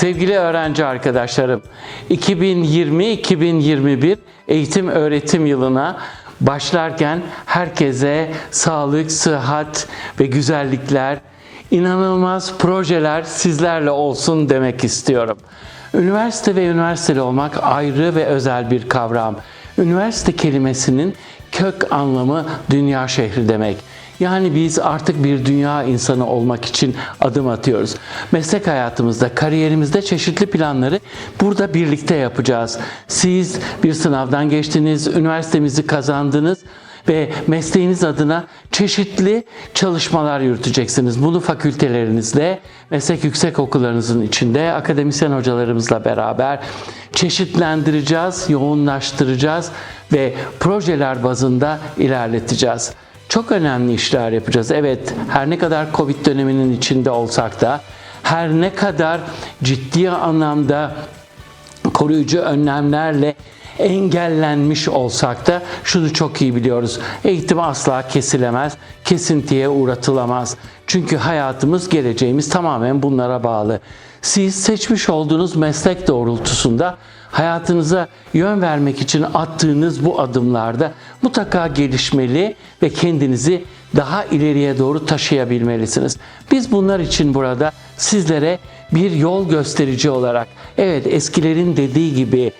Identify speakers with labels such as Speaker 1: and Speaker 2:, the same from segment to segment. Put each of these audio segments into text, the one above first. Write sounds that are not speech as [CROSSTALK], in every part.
Speaker 1: Sevgili öğrenci arkadaşlarım, 2020-2021 eğitim öğretim yılına başlarken herkese sağlık, sıhhat ve güzellikler, inanılmaz projeler sizlerle olsun demek istiyorum. Üniversite ve üniversiteli olmak ayrı ve özel bir kavram. Üniversite kelimesinin kök anlamı dünya şehri demek. Yani biz artık bir dünya insanı olmak için adım atıyoruz. Meslek hayatımızda, kariyerimizde çeşitli planları burada birlikte yapacağız. Siz bir sınavdan geçtiniz, üniversitemizi kazandınız ve mesleğiniz adına çeşitli çalışmalar yürüteceksiniz. Bunu fakültelerinizle, meslek yüksek okullarınızın içinde akademisyen hocalarımızla beraber çeşitlendireceğiz, yoğunlaştıracağız ve projeler bazında ilerleteceğiz. Çok önemli işler yapacağız. Evet, her ne kadar Covid döneminin içinde olsak da, her ne kadar ciddi anlamda koruyucu önlemlerle engellenmiş olsak da şunu çok iyi biliyoruz. Eğitim asla kesilemez, kesintiye uğratılamaz. Çünkü hayatımız, geleceğimiz tamamen bunlara bağlı. Siz seçmiş olduğunuz meslek doğrultusunda hayatınıza yön vermek için attığınız bu adımlarda mutlaka gelişmeli ve kendinizi daha ileriye doğru taşıyabilmelisiniz. Biz bunlar için burada sizlere bir yol gösterici olarak, evet eskilerin dediği gibi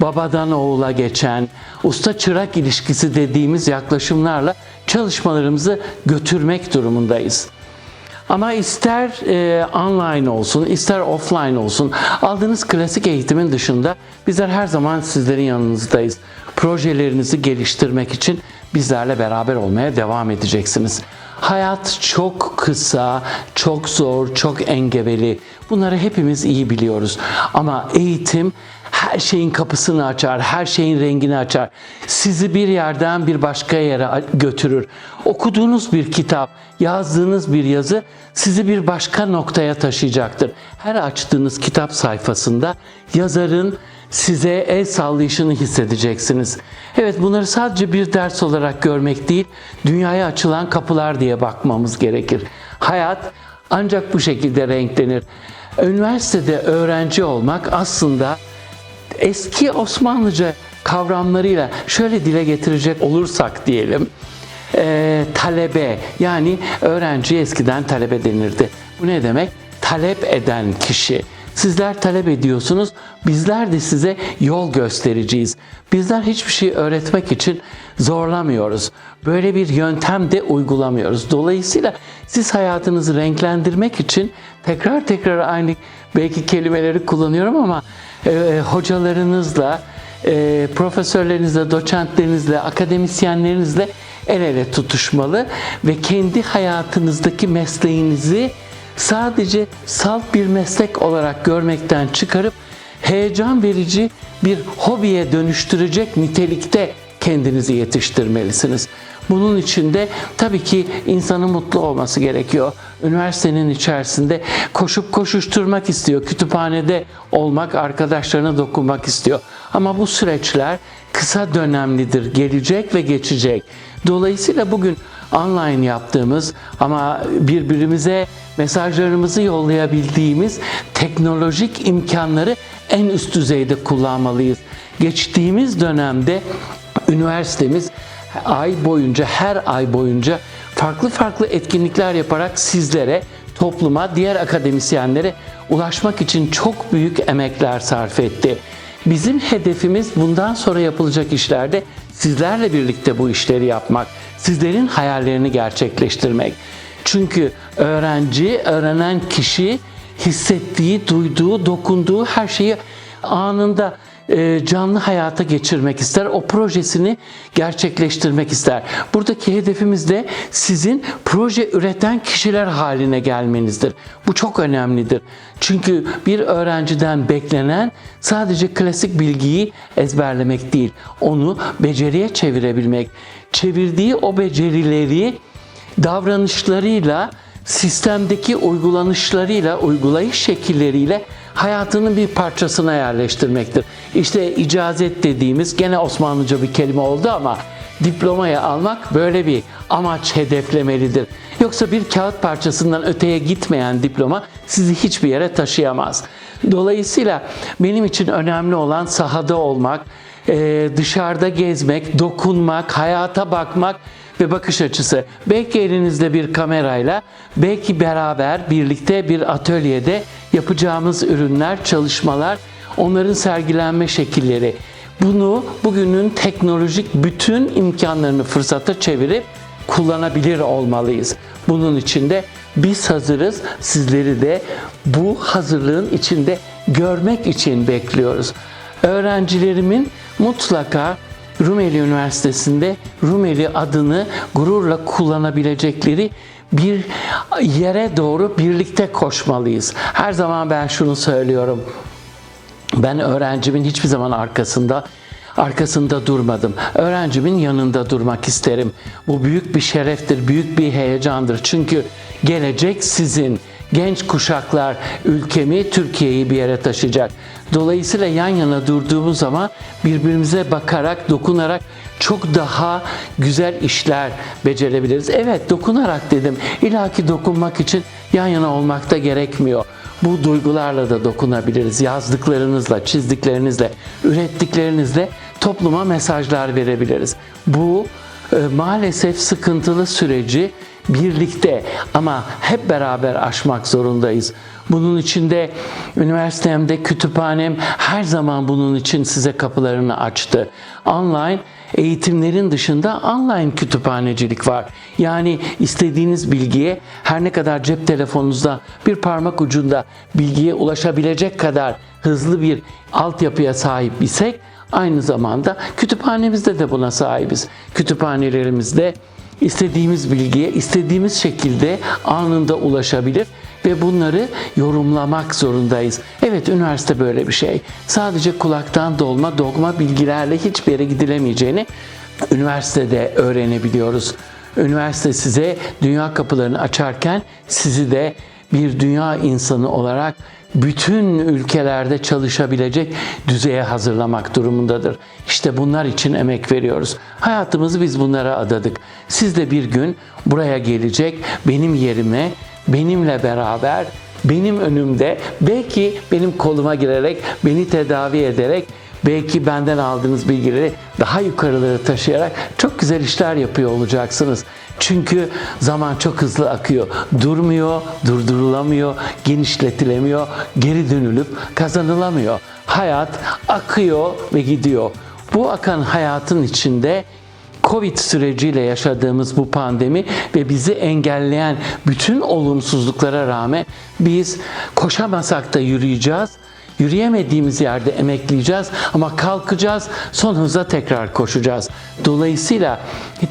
Speaker 1: babadan oğula geçen usta çırak ilişkisi dediğimiz yaklaşımlarla çalışmalarımızı götürmek durumundayız. Ama ister e, online olsun, ister offline olsun, aldığınız klasik eğitimin dışında bizler her zaman sizlerin yanınızdayız. Projelerinizi geliştirmek için bizlerle beraber olmaya devam edeceksiniz. Hayat çok kısa, çok zor, çok engebeli. Bunları hepimiz iyi biliyoruz. Ama eğitim her şeyin kapısını açar, her şeyin rengini açar. Sizi bir yerden bir başka yere götürür. Okuduğunuz bir kitap, yazdığınız bir yazı sizi bir başka noktaya taşıyacaktır. Her açtığınız kitap sayfasında yazarın size el sallayışını hissedeceksiniz. Evet bunları sadece bir ders olarak görmek değil, dünyaya açılan kapılar diye bakmamız gerekir. Hayat ancak bu şekilde renklenir. Üniversitede öğrenci olmak aslında eski Osmanlıca kavramlarıyla şöyle dile getirecek olursak diyelim e, talebe yani öğrenci eskiden talebe denirdi. Bu ne demek? Talep eden kişi. Sizler talep ediyorsunuz, bizler de size yol göstereceğiz. Bizler hiçbir şey öğretmek için zorlamıyoruz. Böyle bir yöntem de uygulamıyoruz. Dolayısıyla siz hayatınızı renklendirmek için tekrar tekrar aynı belki kelimeleri kullanıyorum ama e, hocalarınızla, e, profesörlerinizle, doçentlerinizle, akademisyenlerinizle el ele tutuşmalı ve kendi hayatınızdaki mesleğinizi sadece salt bir meslek olarak görmekten çıkarıp heyecan verici bir hobiye dönüştürecek nitelikte kendinizi yetiştirmelisiniz. Bunun için de tabii ki insanın mutlu olması gerekiyor. Üniversitenin içerisinde koşup koşuşturmak istiyor. Kütüphanede olmak, arkadaşlarına dokunmak istiyor. Ama bu süreçler kısa dönemlidir. Gelecek ve geçecek. Dolayısıyla bugün online yaptığımız ama birbirimize mesajlarımızı yollayabildiğimiz teknolojik imkanları en üst düzeyde kullanmalıyız. Geçtiğimiz dönemde üniversitemiz ay boyunca her ay boyunca farklı farklı etkinlikler yaparak sizlere, topluma, diğer akademisyenlere ulaşmak için çok büyük emekler sarf etti. Bizim hedefimiz bundan sonra yapılacak işlerde sizlerle birlikte bu işleri yapmak, sizlerin hayallerini gerçekleştirmek. Çünkü öğrenci, öğrenen kişi hissettiği, duyduğu, dokunduğu her şeyi anında canlı hayata geçirmek ister. O projesini gerçekleştirmek ister. Buradaki hedefimiz de sizin proje üreten kişiler haline gelmenizdir. Bu çok önemlidir. Çünkü bir öğrenciden beklenen sadece klasik bilgiyi ezberlemek değil. Onu beceriye çevirebilmek. Çevirdiği o becerileri davranışlarıyla sistemdeki uygulanışlarıyla, uygulayış şekilleriyle hayatının bir parçasına yerleştirmektir. İşte icazet dediğimiz gene Osmanlıca bir kelime oldu ama diplomayı almak böyle bir amaç hedeflemelidir. Yoksa bir kağıt parçasından öteye gitmeyen diploma sizi hiçbir yere taşıyamaz. Dolayısıyla benim için önemli olan sahada olmak, dışarıda gezmek, dokunmak, hayata bakmak ve bakış açısı. Belki elinizde bir kamerayla, belki beraber birlikte bir atölyede yapacağımız ürünler, çalışmalar, onların sergilenme şekilleri. Bunu bugünün teknolojik bütün imkanlarını fırsata çevirip kullanabilir olmalıyız. Bunun için de biz hazırız. Sizleri de bu hazırlığın içinde görmek için bekliyoruz. Öğrencilerimin mutlaka Rumeli Üniversitesi'nde Rumeli adını gururla kullanabilecekleri bir yere doğru birlikte koşmalıyız. Her zaman ben şunu söylüyorum. Ben öğrencimin hiçbir zaman arkasında arkasında durmadım. Öğrencimin yanında durmak isterim. Bu büyük bir şereftir, büyük bir heyecandır. Çünkü gelecek sizin. Genç kuşaklar ülkemi, Türkiye'yi bir yere taşıyacak. Dolayısıyla yan yana durduğumuz zaman birbirimize bakarak, dokunarak çok daha güzel işler becerebiliriz. Evet, dokunarak dedim. İlla ki dokunmak için yan yana olmak da gerekmiyor. Bu duygularla da dokunabiliriz. Yazdıklarınızla, çizdiklerinizle, ürettiklerinizle topluma mesajlar verebiliriz. Bu e, maalesef sıkıntılı süreci birlikte ama hep beraber aşmak zorundayız. Bunun için de üniversitemde, kütüphanem her zaman bunun için size kapılarını açtı. Online eğitimlerin dışında online kütüphanecilik var. Yani istediğiniz bilgiye her ne kadar cep telefonunuzda bir parmak ucunda bilgiye ulaşabilecek kadar hızlı bir altyapıya sahip isek aynı zamanda kütüphanemizde de buna sahibiz. Kütüphanelerimizde istediğimiz bilgiye istediğimiz şekilde anında ulaşabilir ve bunları yorumlamak zorundayız. Evet üniversite böyle bir şey. Sadece kulaktan dolma dogma bilgilerle hiçbir yere gidilemeyeceğini üniversitede öğrenebiliyoruz. Üniversite size dünya kapılarını açarken sizi de bir dünya insanı olarak bütün ülkelerde çalışabilecek düzeye hazırlamak durumundadır. İşte bunlar için emek veriyoruz. Hayatımızı biz bunlara adadık. Siz de bir gün buraya gelecek, benim yerime, benimle beraber, benim önümde, belki benim koluma girerek, beni tedavi ederek, belki benden aldığınız bilgileri daha yukarılara taşıyarak çok güzel işler yapıyor olacaksınız. Çünkü zaman çok hızlı akıyor. Durmuyor, durdurulamıyor, genişletilemiyor, geri dönülüp kazanılamıyor. Hayat akıyor ve gidiyor. Bu akan hayatın içinde Covid süreciyle yaşadığımız bu pandemi ve bizi engelleyen bütün olumsuzluklara rağmen biz koşamasak da yürüyeceğiz. Yürüyemediğimiz yerde emekleyeceğiz ama kalkacağız, son hıza tekrar koşacağız. Dolayısıyla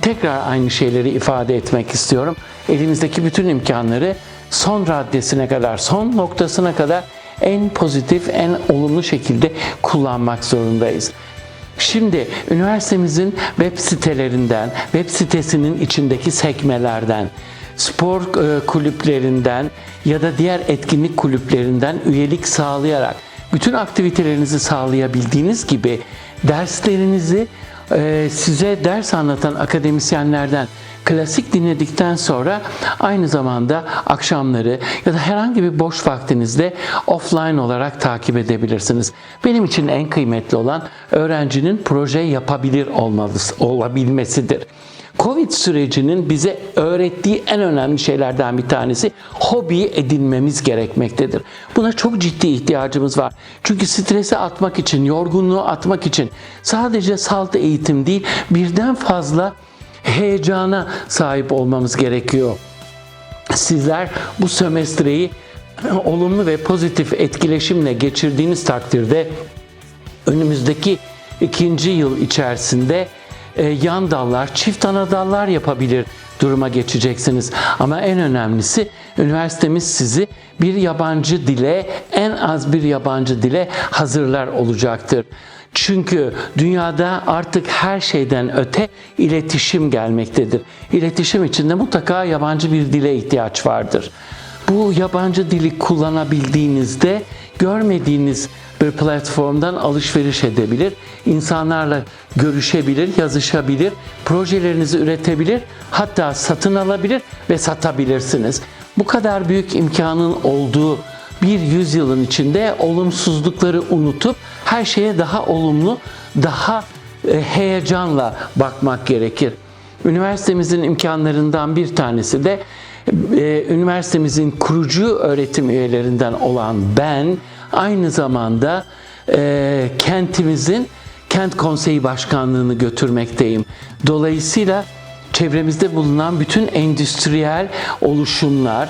Speaker 1: tekrar aynı şeyleri ifade etmek istiyorum. Elimizdeki bütün imkanları son raddesine kadar, son noktasına kadar en pozitif, en olumlu şekilde kullanmak zorundayız. Şimdi üniversitemizin web sitelerinden, web sitesinin içindeki sekmelerden, spor e, kulüplerinden ya da diğer etkinlik kulüplerinden üyelik sağlayarak bütün aktivitelerinizi sağlayabildiğiniz gibi derslerinizi e, size ders anlatan akademisyenlerden klasik dinledikten sonra aynı zamanda akşamları ya da herhangi bir boş vaktinizde offline olarak takip edebilirsiniz. Benim için en kıymetli olan öğrencinin proje yapabilir olması, olabilmesidir. Covid sürecinin bize öğrettiği en önemli şeylerden bir tanesi hobi edinmemiz gerekmektedir. Buna çok ciddi ihtiyacımız var. Çünkü stresi atmak için, yorgunluğu atmak için sadece salt eğitim değil, birden fazla heyecana sahip olmamız gerekiyor. Sizler bu sömestreyi [CLEARS THROAT] olumlu ve pozitif etkileşimle geçirdiğiniz takdirde önümüzdeki ikinci yıl içerisinde yan dallar, çift ana dallar yapabilir duruma geçeceksiniz. Ama en önemlisi üniversitemiz sizi bir yabancı dile, en az bir yabancı dile hazırlar olacaktır. Çünkü dünyada artık her şeyden öte iletişim gelmektedir. İletişim içinde mutlaka yabancı bir dile ihtiyaç vardır. Bu yabancı dili kullanabildiğinizde görmediğiniz bir platformdan alışveriş edebilir, insanlarla görüşebilir, yazışabilir, projelerinizi üretebilir, hatta satın alabilir ve satabilirsiniz. Bu kadar büyük imkanın olduğu bir yüzyılın içinde olumsuzlukları unutup her şeye daha olumlu, daha e, heyecanla bakmak gerekir. Üniversitemizin imkanlarından bir tanesi de e, üniversitemizin kurucu öğretim üyelerinden olan ben aynı zamanda e, kentimizin kent konseyi başkanlığını götürmekteyim. Dolayısıyla çevremizde bulunan bütün endüstriyel oluşumlar,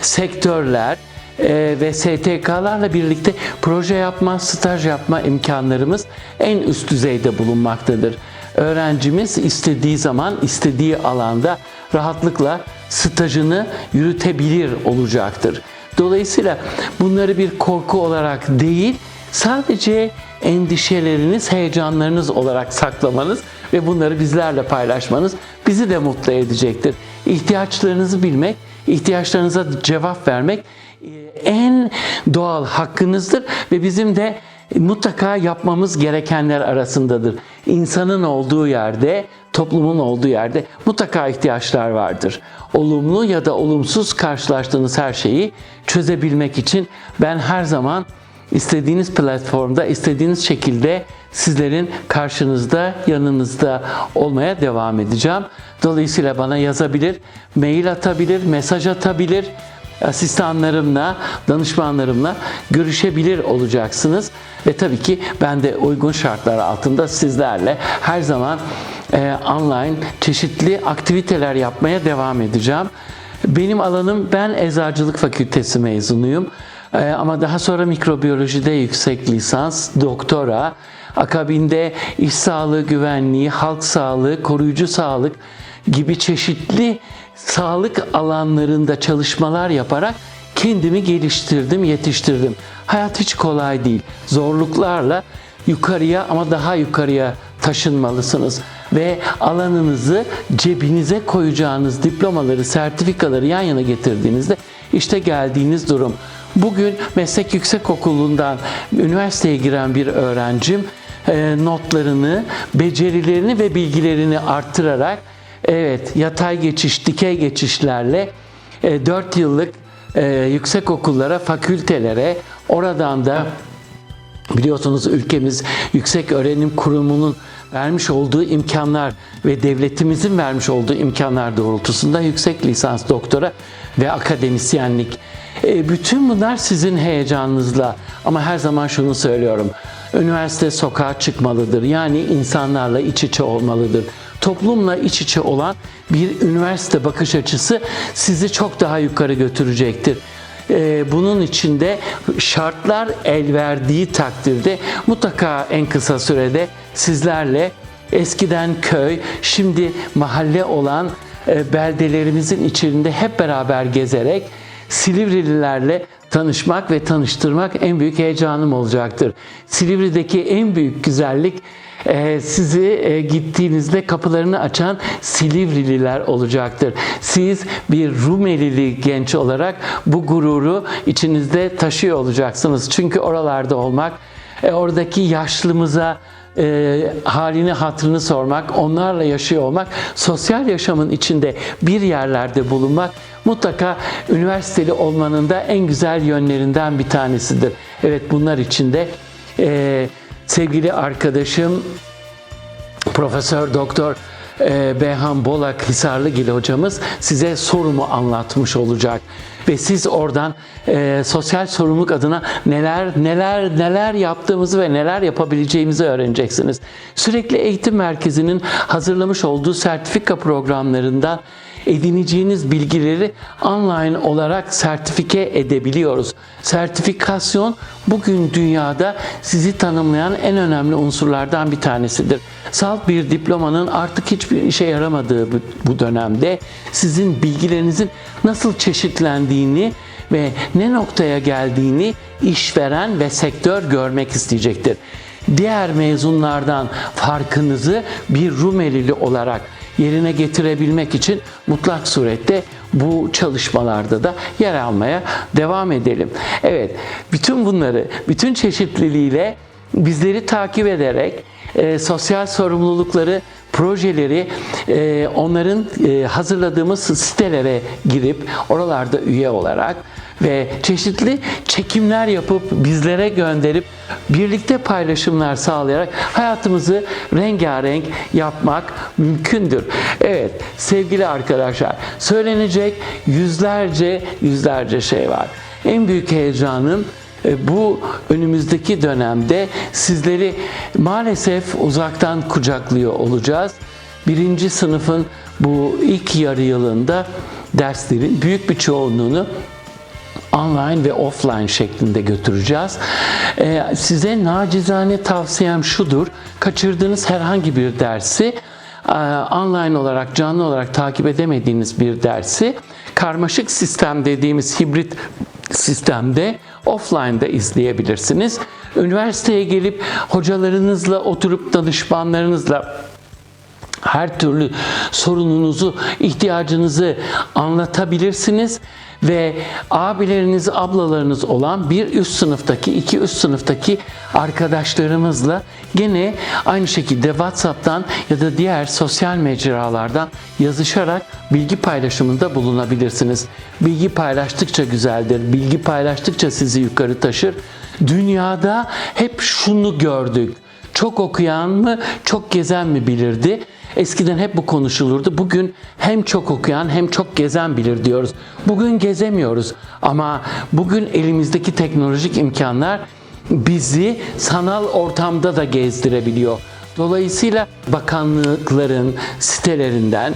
Speaker 1: sektörler e, ve STK'larla birlikte proje yapma, staj yapma imkanlarımız en üst düzeyde bulunmaktadır. Öğrencimiz istediği zaman, istediği alanda rahatlıkla stajını yürütebilir olacaktır. Dolayısıyla bunları bir korku olarak değil, sadece endişeleriniz, heyecanlarınız olarak saklamanız ve bunları bizlerle paylaşmanız bizi de mutlu edecektir. İhtiyaçlarınızı bilmek, ihtiyaçlarınıza cevap vermek e, en doğal hakkınızdır ve bizim de mutlaka yapmamız gerekenler arasındadır. İnsanın olduğu yerde, toplumun olduğu yerde mutlaka ihtiyaçlar vardır. Olumlu ya da olumsuz karşılaştığınız her şeyi çözebilmek için ben her zaman istediğiniz platformda, istediğiniz şekilde sizlerin karşınızda, yanınızda olmaya devam edeceğim. Dolayısıyla bana yazabilir, mail atabilir, mesaj atabilir asistanlarımla, danışmanlarımla görüşebilir olacaksınız. Ve tabii ki ben de uygun şartlar altında sizlerle her zaman e, online çeşitli aktiviteler yapmaya devam edeceğim. Benim alanım ben Eczacılık Fakültesi mezunuyum. E, ama daha sonra mikrobiyolojide yüksek lisans, doktora, akabinde iş sağlığı güvenliği, halk sağlığı, koruyucu sağlık gibi çeşitli sağlık alanlarında çalışmalar yaparak kendimi geliştirdim, yetiştirdim. Hayat hiç kolay değil. Zorluklarla yukarıya ama daha yukarıya taşınmalısınız ve alanınızı cebinize koyacağınız diplomaları, sertifikaları yan yana getirdiğinizde işte geldiğiniz durum. Bugün meslek yüksekokulu'ndan üniversiteye giren bir öğrencim e, notlarını, becerilerini ve bilgilerini arttırarak evet yatay geçiş, dikey geçişlerle 4 yıllık e, yüksek okullara, fakültelere oradan da Biliyorsunuz ülkemiz Yüksek Öğrenim Kurumu'nun vermiş olduğu imkanlar ve devletimizin vermiş olduğu imkanlar doğrultusunda yüksek lisans, doktora ve akademisyenlik. E, bütün bunlar sizin heyecanınızla ama her zaman şunu söylüyorum. Üniversite sokağa çıkmalıdır. Yani insanlarla iç içe olmalıdır. Toplumla iç içe olan bir üniversite bakış açısı sizi çok daha yukarı götürecektir. Ee, bunun içinde şartlar el verdiği takdirde mutlaka en kısa sürede sizlerle eskiden köy, şimdi mahalle olan e, beldelerimizin içinde hep beraber gezerek Silivrililerle tanışmak ve tanıştırmak en büyük heyecanım olacaktır. Silivri'deki en büyük güzellik e, sizi e, gittiğinizde kapılarını açan Silivrililer olacaktır. Siz bir Rumelili genç olarak bu gururu içinizde taşıyor olacaksınız. Çünkü oralarda olmak, oradaki yaşlımıza, e, halini hatırını sormak, onlarla yaşıyor olmak, sosyal yaşamın içinde bir yerlerde bulunmak mutlaka üniversiteli olmanın da en güzel yönlerinden bir tanesidir. Evet bunlar içinde e, sevgili arkadaşım Profesör Doktor e, Behan Bolak Hisarlıgil hocamız size sorumu anlatmış olacak ve siz oradan e, sosyal sorumluluk adına neler neler neler yaptığımızı ve neler yapabileceğimizi öğreneceksiniz. Sürekli Eğitim Merkezi'nin hazırlamış olduğu sertifika programlarından edineceğiniz bilgileri online olarak sertifike edebiliyoruz. Sertifikasyon bugün dünyada sizi tanımlayan en önemli unsurlardan bir tanesidir. Salt bir diplomanın artık hiçbir işe yaramadığı bu dönemde sizin bilgilerinizin nasıl çeşitlendiğini ve ne noktaya geldiğini işveren ve sektör görmek isteyecektir. Diğer mezunlardan farkınızı bir Rumelili olarak yerine getirebilmek için mutlak surette bu çalışmalarda da yer almaya devam edelim. Evet, bütün bunları, bütün çeşitliliğiyle bizleri takip ederek e, sosyal sorumlulukları, projeleri e, onların e, hazırladığımız sitelere girip oralarda üye olarak ve çeşitli çekimler yapıp bizlere gönderip birlikte paylaşımlar sağlayarak hayatımızı rengarenk yapmak mümkündür. Evet sevgili arkadaşlar söylenecek yüzlerce yüzlerce şey var. En büyük heyecanım e, bu önümüzdeki dönemde sizleri maalesef uzaktan kucaklıyor olacağız. Birinci sınıfın bu ilk yarı yılında derslerin büyük bir çoğunluğunu online ve offline şeklinde götüreceğiz. Ee, size nacizane tavsiyem şudur. Kaçırdığınız herhangi bir dersi e, online olarak canlı olarak takip edemediğiniz bir dersi karmaşık sistem dediğimiz hibrit sistemde offline'da izleyebilirsiniz. Üniversiteye gelip hocalarınızla oturup danışmanlarınızla her türlü sorununuzu, ihtiyacınızı anlatabilirsiniz ve abileriniz, ablalarınız olan bir üst sınıftaki, iki üst sınıftaki arkadaşlarımızla gene aynı şekilde WhatsApp'tan ya da diğer sosyal mecralardan yazışarak bilgi paylaşımında bulunabilirsiniz. Bilgi paylaştıkça güzeldir. Bilgi paylaştıkça sizi yukarı taşır. Dünyada hep şunu gördük. Çok okuyan mı, çok gezen mi bilirdi? Eskiden hep bu konuşulurdu. Bugün hem çok okuyan hem çok gezen bilir diyoruz. Bugün gezemiyoruz ama bugün elimizdeki teknolojik imkanlar bizi sanal ortamda da gezdirebiliyor. Dolayısıyla bakanlıkların sitelerinden,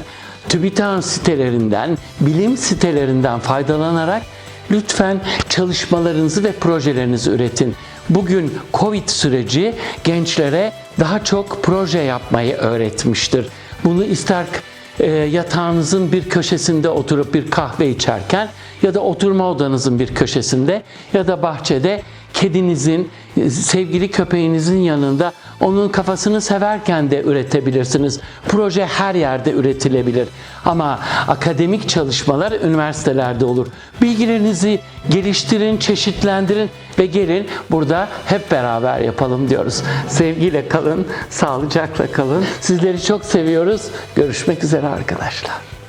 Speaker 1: TÜBİTAK'ın sitelerinden, bilim sitelerinden faydalanarak lütfen çalışmalarınızı ve projelerinizi üretin. Bugün Covid süreci gençlere daha çok proje yapmayı öğretmiştir. Bunu ister e, yatağınızın bir köşesinde oturup bir kahve içerken ya da oturma odanızın bir köşesinde ya da bahçede kedinizin, sevgili köpeğinizin yanında onun kafasını severken de üretebilirsiniz. Proje her yerde üretilebilir. Ama akademik çalışmalar üniversitelerde olur. Bilgilerinizi geliştirin, çeşitlendirin ve gelin burada hep beraber yapalım diyoruz. Sevgiyle kalın, sağlıcakla kalın. Sizleri çok seviyoruz. Görüşmek üzere arkadaşlar.